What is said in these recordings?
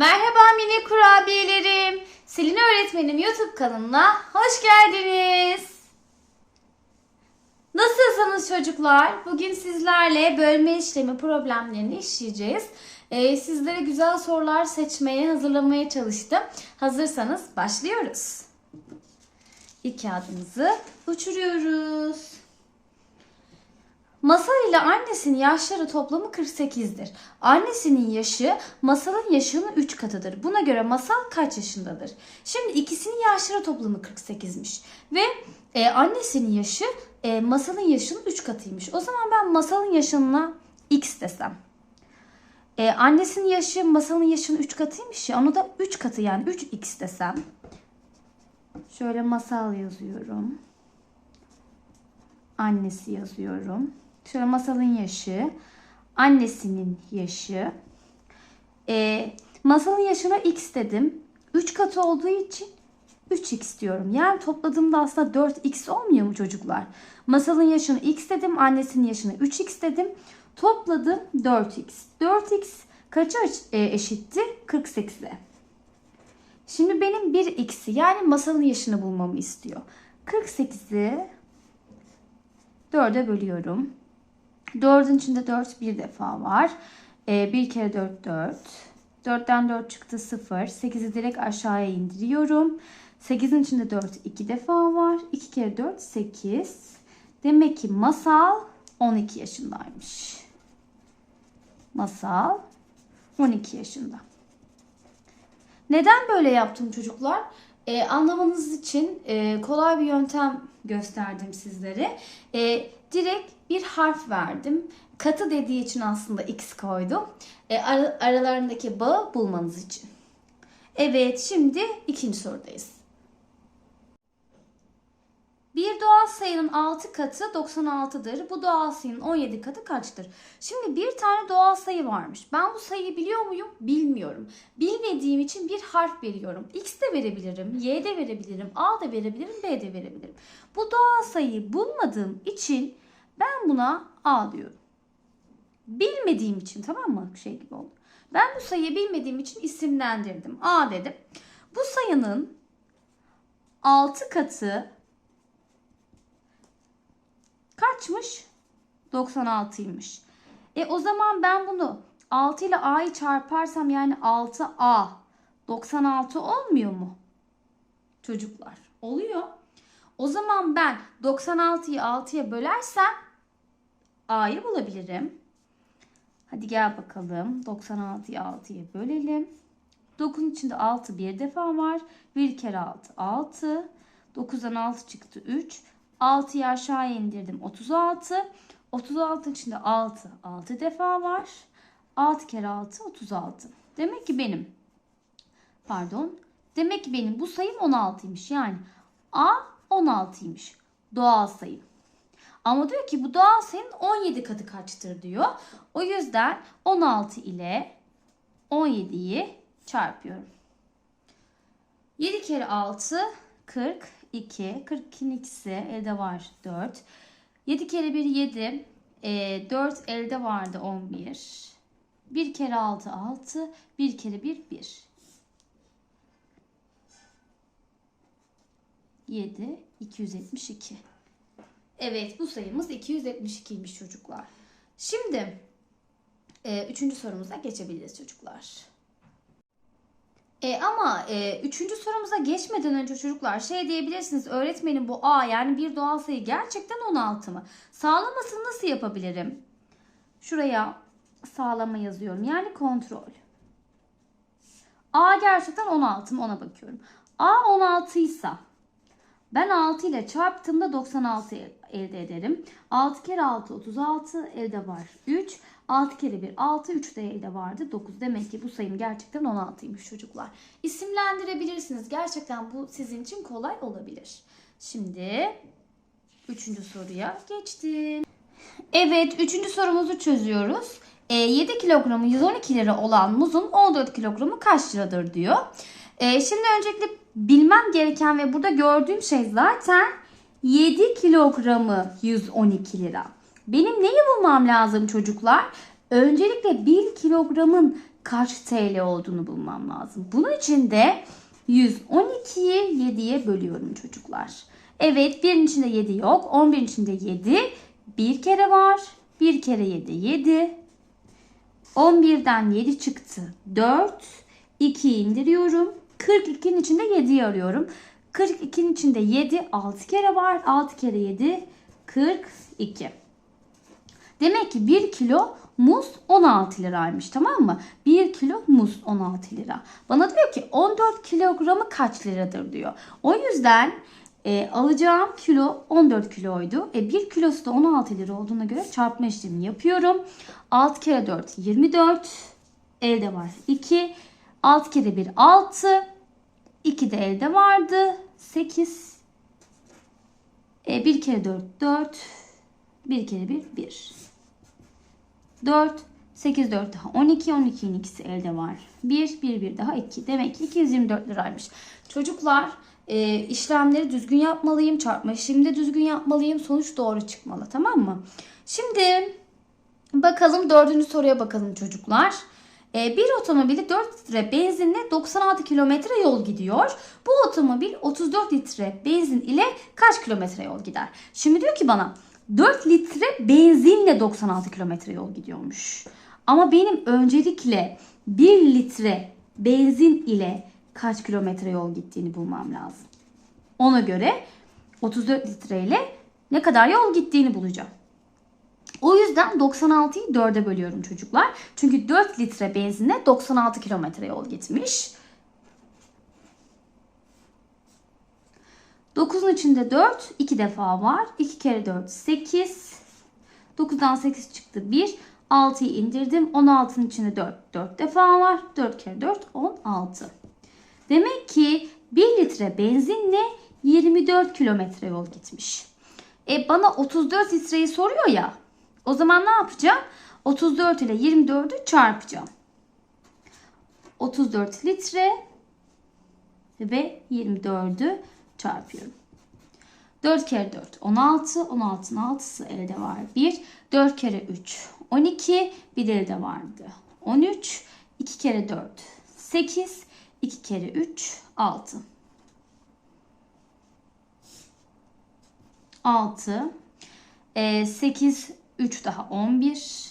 Merhaba mini kurabiyelerim. Selin öğretmenim YouTube kanalına hoş geldiniz. Nasılsınız çocuklar? Bugün sizlerle bölme işlemi problemlerini işleyeceğiz. Ee, sizlere güzel sorular seçmeye, hazırlamaya çalıştım. Hazırsanız başlıyoruz. İlk kağıdımızı uçuruyoruz. Masal ile annesinin yaşları toplamı 48'dir. Annesinin yaşı masalın yaşının 3 katıdır. Buna göre masal kaç yaşındadır? Şimdi ikisinin yaşları toplamı 48'miş. Ve e, annesinin yaşı e, masalın yaşının 3 katıymış. O zaman ben masalın yaşına x desem. E, annesinin yaşı masalın yaşının 3 katıymış ya. Onu da 3 katı yani 3x desem. Şöyle masal yazıyorum. Annesi yazıyorum. Şöyle masalın yaşı. Annesinin yaşı. Ee, masalın yaşına x dedim. 3 katı olduğu için 3x diyorum. Yani topladığımda aslında 4x olmuyor mu çocuklar? Masalın yaşını x dedim. Annesinin yaşını 3x dedim. Topladım 4x. 4x kaça e, eşitti? 48'e. Şimdi benim 1x'i yani masalın yaşını bulmamı istiyor. 48'i 4'e bölüyorum. 4'ün içinde 4 bir defa var. Ee, 1 kere 4 4. 4'ten 4 çıktı 0. 8'i direkt aşağıya indiriyorum. 8'in içinde 4 2 defa var. 2 kere 4 8. Demek ki masal 12 yaşındaymış. Masal 12 yaşında. Neden böyle yaptım çocuklar? Ee, anlamanız için e, kolay bir yöntem gösterdim sizlere. E, direkt bir harf verdim. Katı dediği için aslında x koydum. E, ara- aralarındaki bağı bulmanız için. Evet şimdi ikinci sorudayız. Bir doğal sayının 6 katı 96'dır. Bu doğal sayının 17 katı kaçtır? Şimdi bir tane doğal sayı varmış. Ben bu sayıyı biliyor muyum? Bilmiyorum. Bilmediğim için bir harf veriyorum. X de verebilirim, Y de verebilirim, A da verebilirim, B de verebilirim. Bu doğal sayıyı bulmadığım için ben buna A diyorum. Bilmediğim için tamam mı? Şey gibi oldu. Ben bu sayıyı bilmediğim için isimlendirdim. A dedim. Bu sayının 6 katı kaçmış? 96'ymış. E o zaman ben bunu 6 ile A'yı çarparsam yani 6A 96 olmuyor mu? Çocuklar. Oluyor. O zaman ben 96'yı 6'ya bölersem A'yı bulabilirim. Hadi gel bakalım. 96'yı 6'ya bölelim. 9'un içinde 6 bir defa var. 1 kere 6 6. 9'dan 6 çıktı 3. 6'yı aşağıya indirdim 36. 36'ın içinde 6 6 defa var. 6 kere 6 36. Demek ki benim pardon. Demek ki benim bu sayım 16'ymış. Yani A 16'ymış. Doğal sayı. Ama diyor ki bu doğal sayının 17 katı kaçtır diyor. O yüzden 16 ile 17'yi çarpıyorum. 7 kere 6 42. 42'nin ikisi elde var 4. 7 kere 1 7. E, 4 elde vardı 11. 1 kere 6 6. 1 kere 1 1. 7 272. Evet bu sayımız 272'ymiş çocuklar. Şimdi e, üçüncü sorumuza geçebiliriz çocuklar. E, ama e, üçüncü sorumuza geçmeden önce çocuklar şey diyebilirsiniz. Öğretmenim bu A yani bir doğal sayı gerçekten 16 mı? Sağlamasını nasıl yapabilirim? Şuraya sağlama yazıyorum. Yani kontrol. A gerçekten 16 mı ona bakıyorum. A 16 ise ben 6 ile çarptığımda 96 el- elde ederim. 6 kere 6 36 elde var 3. 6 kere 1 6 3 de elde vardı 9. Demek ki bu sayım gerçekten 16'ymış çocuklar. İsimlendirebilirsiniz. Gerçekten bu sizin için kolay olabilir. Şimdi 3. soruya geçtim. Evet 3. sorumuzu çözüyoruz. E, 7 kilogramı 112 lira olan muzun 14 kilogramı kaç liradır diyor. E, şimdi öncelikle bilmem gereken ve burada gördüğüm şey zaten 7 kilogramı 112 lira. Benim neyi bulmam lazım çocuklar? Öncelikle 1 kilogramın kaç TL olduğunu bulmam lazım. Bunun için de 112'yi 7'ye bölüyorum çocuklar. Evet birin içinde 7 yok. 11'in içinde 7 bir kere var. Bir kere 7 7. 11'den 7 çıktı. 4. 2'yi indiriyorum. 42'nin içinde 7'yi arıyorum. 42'nin içinde 7 6 kere var. 6 kere 7 42. Demek ki 1 kilo muz 16 liraymış tamam mı? 1 kilo muz 16 lira. Bana diyor ki 14 kilogramı kaç liradır diyor. O yüzden e, alacağım kilo 14 kiloydu. E, 1 kilosu da 16 lira olduğuna göre çarpma işlemi yapıyorum. 6 kere 4 24. Elde var 2. 6 kere 1 6. 2 de elde vardı. 8. E, 1 kere 4 4. 1 kere 1 1. 4. 8 4 daha 12. 12'nin ikisi elde var. 1 1 1 daha 2. Demek ki 224 liraymış. Çocuklar e, işlemleri düzgün yapmalıyım. Çarpma işlemi de düzgün yapmalıyım. Sonuç doğru çıkmalı. Tamam mı? Şimdi bakalım dördüncü soruya bakalım çocuklar. E, bir otomobili 4 litre benzinle 96 kilometre yol gidiyor. Bu otomobil 34 litre benzin ile kaç kilometre yol gider? Şimdi diyor ki bana 4 litre benzinle 96 kilometre yol gidiyormuş. Ama benim öncelikle 1 litre benzin ile kaç kilometre yol gittiğini bulmam lazım. Ona göre 34 litre ile ne kadar yol gittiğini bulacağım. O yüzden 96'yı 4'e bölüyorum çocuklar. Çünkü 4 litre benzinle 96 kilometre yol gitmiş. 9'un içinde 4 2 defa var. 2 kere 4 8. 9'dan 8 çıktı 1. 6'yı indirdim. 16'nın içinde 4 4 defa var. 4 kere 4 16. Demek ki 1 litre benzinle 24 kilometre yol gitmiş. E bana 34 litreyi soruyor ya. O zaman ne yapacağım? 34 ile 24'ü çarpacağım. 34 litre ve 24'ü çarpıyorum. 4 kere 4 16. 16'nın 6'sı elde var. 1. 4 kere 3 12. Bir elde vardı. 13. 2 kere 4 8. 2 kere 3 6. 6. E, 8 3 daha 11.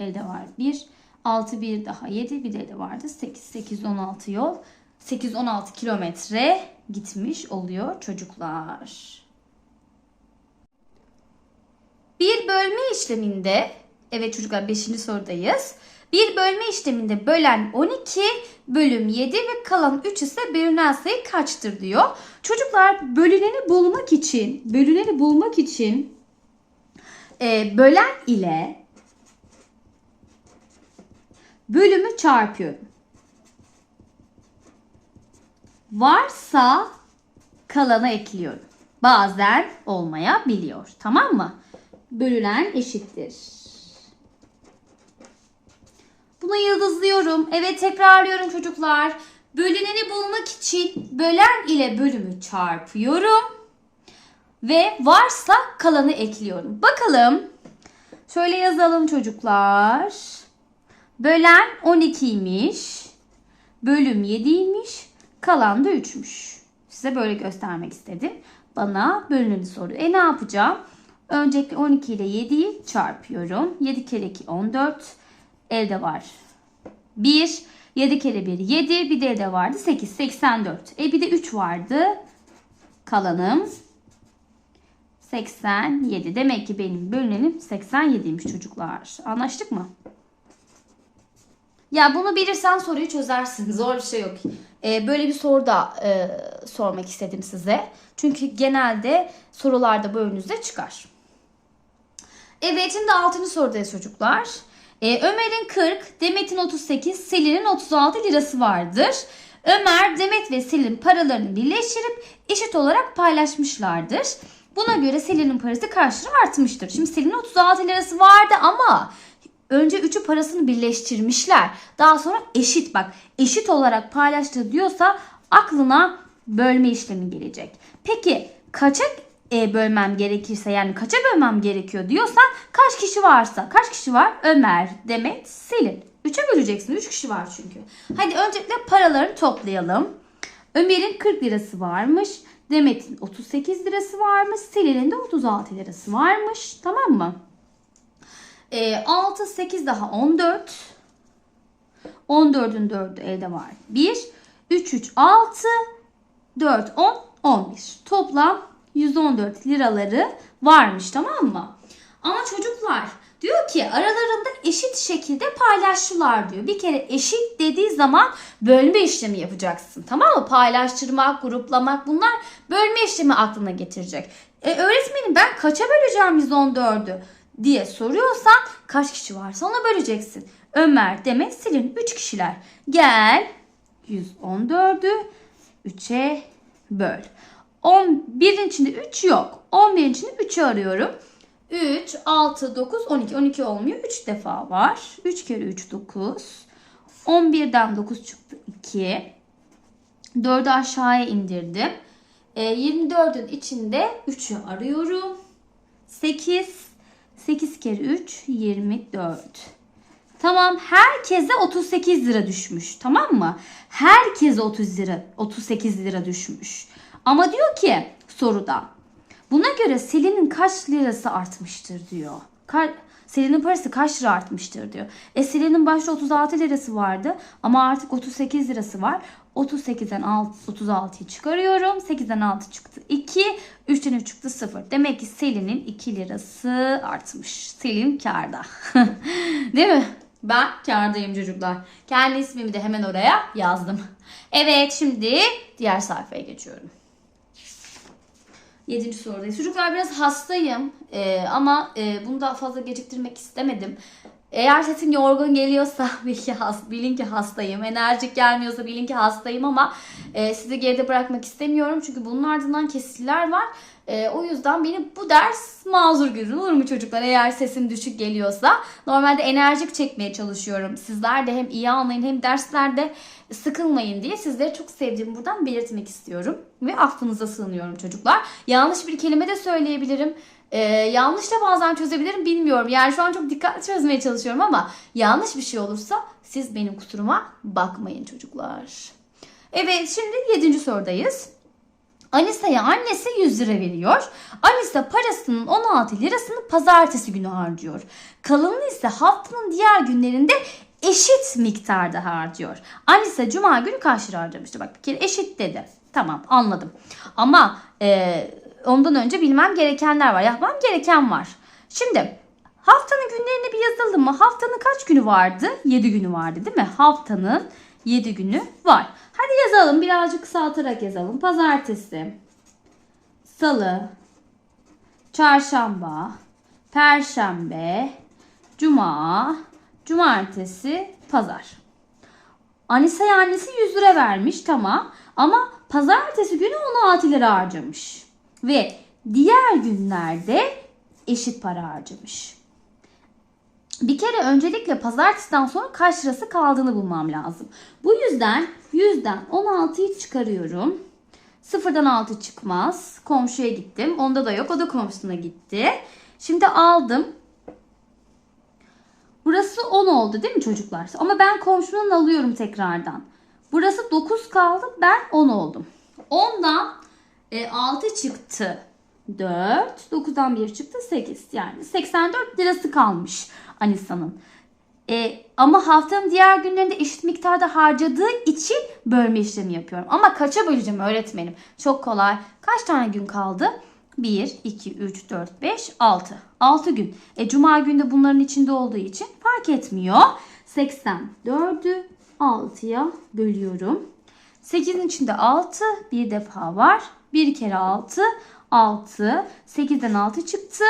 Elde var 1. 6 1 daha 7. Bir de elde vardı 8. 8 16 yol. 8 16 kilometre gitmiş oluyor çocuklar. Bir bölme işleminde evet çocuklar 5. sorudayız. Bir bölme işleminde bölen 12 bölüm 7 ve kalan 3 ise bölünen sayı kaçtır diyor. Çocuklar bölüneni bulmak için bölüneni bulmak için e, bölen ile bölümü çarpıyorum. Varsa kalanı ekliyorum. Bazen olmayabiliyor. Tamam mı? Bölünen eşittir. Bunu yıldızlıyorum. Evet tekrarlıyorum çocuklar. Bölüneni bulmak için bölen ile bölümü çarpıyorum. Ve varsa kalanı ekliyorum. Bakalım. Şöyle yazalım çocuklar. Bölen 12'ymiş. Bölüm 7'ymiş. Kalan da 3'müş. Size böyle göstermek istedim. Bana bölüneni soruyor. E ne yapacağım? Öncelikle 12 ile 7'yi çarpıyorum. 7 kere 2 14. Elde var. 1. 7 kere 1 7. Bir de elde vardı 8. 84. E bir de 3 vardı. Kalanım 87. Demek ki benim bölünenim 87'ymiş çocuklar. Anlaştık mı? Ya bunu bilirsen soruyu çözersin. Zor bir şey yok. Ee, böyle bir soru da e, sormak istedim size. Çünkü genelde sorularda bu önünüzde çıkar. Evet şimdi 6. sorudayız çocuklar. Ee, Ömer'in 40, Demet'in 38, Selin'in 36 lirası vardır. Ömer, Demet ve Selin paralarını birleştirip eşit olarak paylaşmışlardır. Buna göre Selin'in parası kaç artmıştır? Şimdi Selin'in 36 lirası vardı ama önce üçü parasını birleştirmişler. Daha sonra eşit bak eşit olarak paylaştı diyorsa aklına bölme işlemi gelecek. Peki kaça e, bölmem gerekirse yani kaça bölmem gerekiyor diyorsa kaç kişi varsa kaç kişi var? Ömer, Demet, Selin. 3'e böleceksin. 3 kişi var çünkü. Hadi öncelikle paralarını toplayalım. Ömer'in 40 lirası varmış. Demet'in 38 lirası varmış. Selin'in de 36 lirası varmış. Tamam mı? E, 6, 8 daha 14. 14'ün 4'ü elde var. 1, 3, 3, 6, 4, 10, 11. Toplam 114 liraları varmış tamam mı? Ama çocuklar diyor ki aralarında eşit şekilde paylaştılar diyor. Bir kere eşit dediği zaman bölme işlemi yapacaksın. Tamam mı? Paylaştırmak, gruplamak bunlar bölme işlemi aklına getirecek. E, öğretmenim ben kaça böleceğim 114'ü diye soruyorsan kaç kişi varsa ona böleceksin. Ömer, Demet, Selin 3 kişiler. Gel 114'ü 3'e böl. 11'in içinde 3 yok. 11'in içinde 3'ü arıyorum. 3, 6, 9, 12. 12 olmuyor. 3 defa var. 3 kere 3, 9. 11'den 9 çıktı 2. 4'ü aşağıya indirdim. E, 24'ün içinde 3'ü arıyorum. 8. 8 kere 3, 24. Tamam herkese 38 lira düşmüş. Tamam mı? Herkese 30 lira, 38 lira düşmüş. Ama diyor ki soruda buna göre Selin'in kaç lirası artmıştır diyor. Ka- Selin'in parası kaç lira artmıştır diyor. E Selin'in başta 36 lirası vardı ama artık 38 lirası var. 38'den 36'yı çıkarıyorum. 8'den 6 çıktı 2. 3'ten 3 çıktı 0. Demek ki Selin'in 2 lirası artmış. Selin karda. Değil mi? Ben kardayım çocuklar. Kendi ismimi de hemen oraya yazdım. Evet şimdi diğer sayfaya geçiyorum. Yedinci sorudayız. Çocuklar biraz hastayım Ee, ama e, bunu daha fazla geciktirmek istemedim. Eğer sesim yorgun geliyorsa bilin ki, has, bilin ki hastayım. Enerjik gelmiyorsa bilin ki hastayım ama e, sizi geride bırakmak istemiyorum. Çünkü bunun ardından kesitler var. E, o yüzden benim bu ders mazur görün olur mu çocuklar eğer sesim düşük geliyorsa. Normalde enerjik çekmeye çalışıyorum. Sizler de hem iyi anlayın hem derslerde sıkılmayın diye sizleri çok sevdiğimi buradan belirtmek istiyorum. Ve affınıza sığınıyorum çocuklar. Yanlış bir kelime de söyleyebilirim. Ee, yanlış da bazen çözebilirim bilmiyorum. Yani şu an çok dikkatli çözmeye çalışıyorum ama yanlış bir şey olursa siz benim kusuruma bakmayın çocuklar. Evet şimdi 7. sorudayız. Anisa'ya annesi 100 lira veriyor. Anisa parasının 16 lirasını pazartesi günü harcıyor. Kalanını ise haftanın diğer günlerinde eşit miktarda harcıyor. Anisa cuma günü kaç lira harcamıştı? Bak bir kere eşit dedi. Tamam anladım. Ama e, ondan önce bilmem gerekenler var. Yapmam gereken var. Şimdi haftanın günlerini bir yazalım mı? Haftanın kaç günü vardı? 7 günü vardı değil mi? Haftanın 7 günü var. Hadi yazalım. Birazcık kısaltarak yazalım. Pazartesi, salı, çarşamba, perşembe, cuma, cumartesi, pazar. Anisa'ya annesi 100 lira vermiş tamam. Ama pazartesi günü 16 lira harcamış. Ve diğer günlerde eşit para harcamış. Bir kere öncelikle pazartesiden sonra kaç lirası kaldığını bulmam lazım. Bu yüzden 100'den 16'yı çıkarıyorum. Sıfırdan 6 çıkmaz. Komşuya gittim. Onda da yok. O da komşusuna gitti. Şimdi aldım. Burası 10 oldu değil mi çocuklar? Ama ben komşunun alıyorum tekrardan. Burası 9 kaldı. Ben 10 oldum. 10'dan e, 6 çıktı. 4. 9'dan 1 çıktı 8. Yani 84 lirası kalmış Anisa'nın. E, ama haftanın diğer günlerinde eşit miktarda harcadığı için bölme işlemi yapıyorum. Ama kaça böleceğim öğretmenim? Çok kolay. Kaç tane gün kaldı? 1, 2, 3, 4, 5, 6. 6 gün. E, Cuma günde bunların içinde olduğu için fark etmiyor. 84'ü 6'ya bölüyorum. 8'in içinde 6 bir defa var. 1 kere 6 6. 8'den 6 çıktı.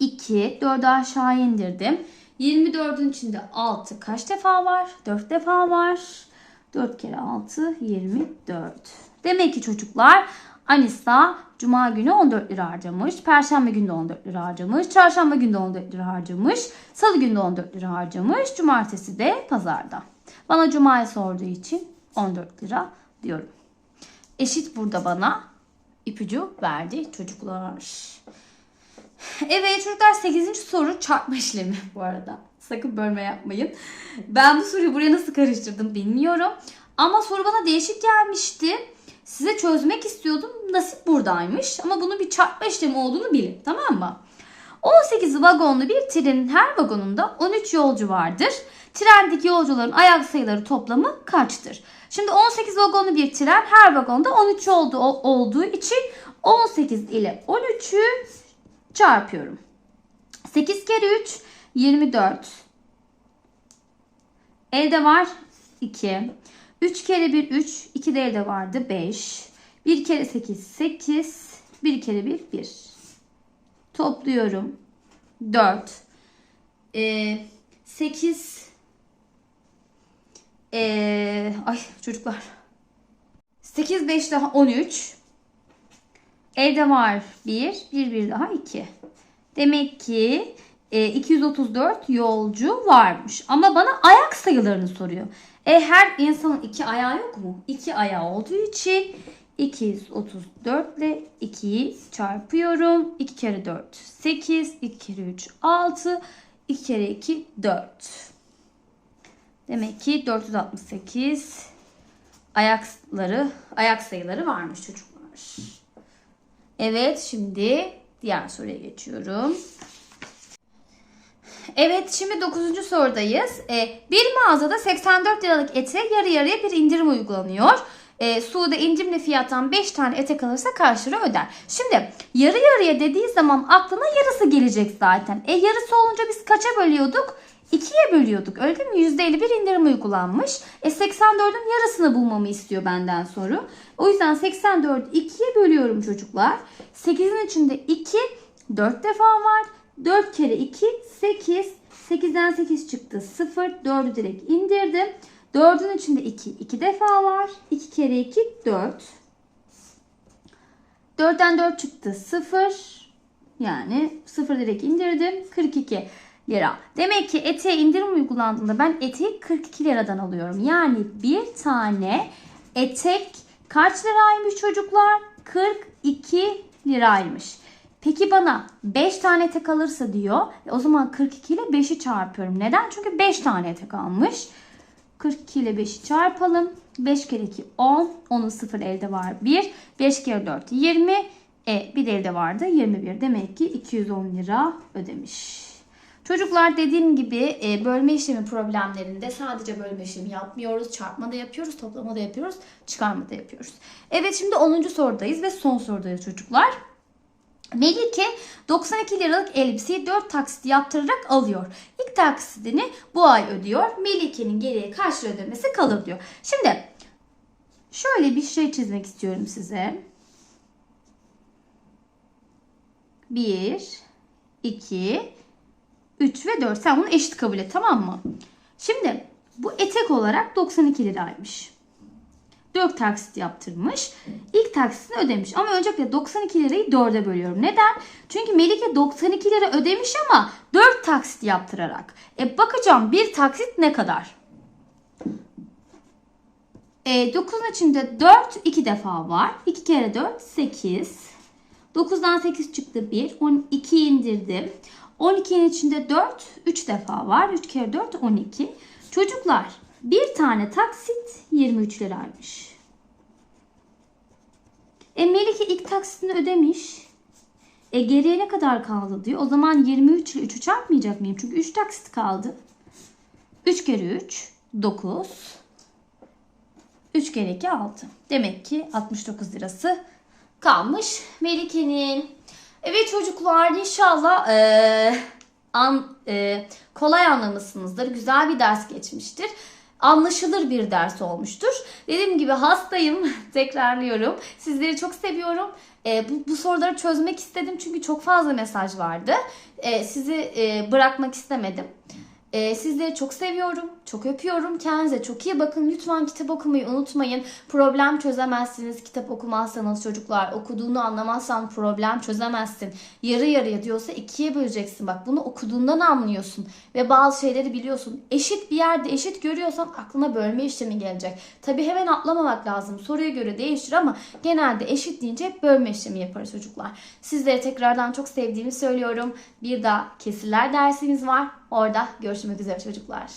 2. 4'ü aşağı indirdim. 24'ün içinde 6 kaç defa var? 4 defa var. 4 kere 6 24. Demek ki çocuklar Anisa Cuma günü 14 lira harcamış. Perşembe günü de 14 lira harcamış. Çarşamba günü de 14 lira harcamış. Salı günü de 14 lira harcamış. Cumartesi de pazarda. Bana Cuma'yı sorduğu için 14 lira diyorum. Eşit burada bana ipucu verdi çocuklar. Evet çocuklar 8. soru çarpma işlemi bu arada. Sakın bölme yapmayın. Ben bu soruyu buraya nasıl karıştırdım bilmiyorum. Ama soru bana değişik gelmişti. Size çözmek istiyordum. Nasip buradaymış. Ama bunun bir çarpma işlemi olduğunu bilin. Tamam mı? 18 vagonlu bir trenin her vagonunda 13 yolcu vardır. Trendeki yolcuların ayak sayıları toplamı kaçtır? Şimdi 18 vagonlu bir tren her vagonda 13 oldu, olduğu için 18 ile 13'ü çarpıyorum. 8 kere 3 24. Elde var 2. 3 kere 1 3. 2 de elde vardı 5. 1 kere 8 8. 1 kere 1 1. Topluyorum. 4. Ee, 8. Ee, ay çocuklar. 8 5 daha 13. Elde var 1. 1 1 daha 2. Demek ki e, 234 yolcu varmış. Ama bana ayak sayılarını soruyor. E her insanın iki ayağı yok mu? İki ayağı olduğu için 234 ile 2'yi çarpıyorum. 2 kere 4 8, 2 kere 3 6, 2 kere 2 4. Demek ki 468 ayakları, ayak sayıları varmış çocuklar. Evet şimdi diğer soruya geçiyorum. Evet şimdi 9. sorudayız. Ee, bir mağazada 84 liralık ete yarı yarıya bir indirim uygulanıyor. Ee, Suudi indirimli fiyattan 5 tane ete kalırsa kaç öder? Şimdi yarı yarıya dediği zaman aklına yarısı gelecek zaten. E yarısı olunca biz kaça bölüyorduk? 2'ye bölüyorduk öyle değil mi? %50 bir indirim uygulanmış. E 84'ün yarısını bulmamı istiyor benden soru. O yüzden 84'ü 2'ye bölüyorum çocuklar. 8'in içinde 2 4 defa var. 4 kere 2 8. 8'den 8 çıktı 0. 4'ü direkt indirdim. 4'ün içinde 2 2 defa var. 2 kere 2 4. 4'ten 4 çıktı 0. Yani 0 direkt indirdim. 42 lira. Demek ki eteğe indirim uygulandığında ben eteği 42 liradan alıyorum. Yani bir tane etek kaç liraymış çocuklar? 42 liraymış. Peki bana 5 tane etek alırsa diyor. E o zaman 42 ile 5'i çarpıyorum. Neden? Çünkü 5 tane etek almış. 42 ile 5'i çarpalım. 5 kere 2 10. Onun 0 elde var 1. 5 kere 4 20. E bir de elde vardı 21. Demek ki 210 lira ödemiş. Çocuklar dediğim gibi e, bölme işlemi problemlerinde sadece bölme işlemi yapmıyoruz. Çarpma da yapıyoruz, toplama da yapıyoruz, çıkarma da yapıyoruz. Evet şimdi 10. sorudayız ve son sorudayız çocuklar. Melike 92 liralık elbiseyi 4 taksit yaptırarak alıyor. İlk taksitini bu ay ödüyor. Melike'nin geriye lira ödemesi kalır diyor. Şimdi şöyle bir şey çizmek istiyorum size. 1, 2, 3 ve 4. Sen bunu eşit kabul et tamam mı? Şimdi bu etek olarak 92 liraymış. 4 taksit yaptırmış. İlk taksitini ödemiş. Ama öncelikle 92 lirayı 4'e bölüyorum. Neden? Çünkü Melike 92 lira ödemiş ama 4 taksit yaptırarak. E bakacağım bir taksit ne kadar? E, 9'un içinde 4 2 defa var. 2 kere 4 8. 9'dan 8 çıktı 1. 12 indirdim. 12'nin içinde 4 3 defa var. 3 kere 4 12. Çocuklar bir tane taksit 23 liraymış. E Melike ilk taksitini ödemiş. E geriye ne kadar kaldı diyor. O zaman 23 ile 3'ü çarpmayacak mıyım? Çünkü 3 taksit kaldı. 3 kere 3 9. 3 kere 2 6. Demek ki 69 lirası kalmış Melike'nin. Evet çocuklar inşallah ee, an, e, kolay anlamışsınızdır. Güzel bir ders geçmiştir. Anlaşılır bir ders olmuştur. Dediğim gibi hastayım. Tekrarlıyorum. Sizleri çok seviyorum. E, bu, bu soruları çözmek istedim çünkü çok fazla mesaj vardı. E, sizi e, bırakmak istemedim. Ee, sizleri çok seviyorum. Çok öpüyorum. Kendinize çok iyi bakın. Lütfen kitap okumayı unutmayın. Problem çözemezsiniz. Kitap okumazsanız çocuklar. Okuduğunu anlamazsan problem çözemezsin. Yarı yarıya diyorsa ikiye böleceksin. Bak bunu okuduğundan anlıyorsun. Ve bazı şeyleri biliyorsun. Eşit bir yerde eşit görüyorsan aklına bölme işlemi gelecek. Tabi hemen atlamamak lazım. Soruya göre değişir ama genelde eşit deyince hep bölme işlemi yaparız çocuklar. Sizleri tekrardan çok sevdiğimi söylüyorum. Bir daha kesirler dersimiz var. Orada görüşmek üzere çocuklar.